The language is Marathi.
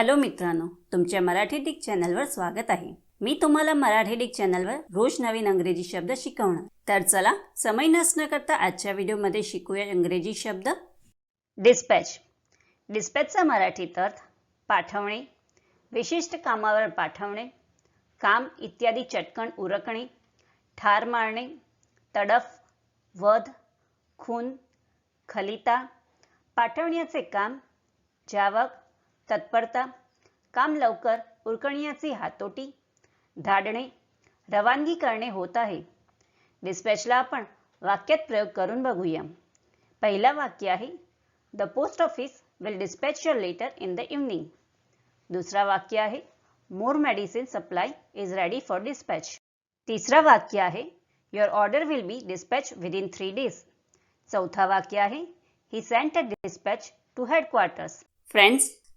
हॅलो मित्रांनो तुमच्या मराठी डिक चॅनलवर स्वागत आहे. मी तुम्हाला मराठी डिक चॅनलवर रोज नवीन अंग्रेजी शब्द शिकवणार. तर चला समय नसणं करता आजच्या व्हिडिओमध्ये शिकूया इंग्रजी शब्द. डिस्पॅच डिस्पॅचचा मराठीत अर्थ पाठवणे विशिष्ट कामावर पाठवणे काम इत्यादी चटकण उरकणे ठार मारणे तडफ वध खून खलिता पाठवण्याचे काम जावक तत्परता, काम लवकर उरकण्याची हातोटी, धाडणे, रवानगी करणे होत आहे. डिस्पॅचला आपण वाक्यात प्रयोग करून बघूया. पहिला वाक्य आहे the post office will dispatch your letter in the evening दुसरा वाक्य आहे more medicine supply is ready for dispatch तिसरा वाक्य आहे your order will be dispatch within three days चौथा वाक्य आहे he sent a dispatch to headquarters friends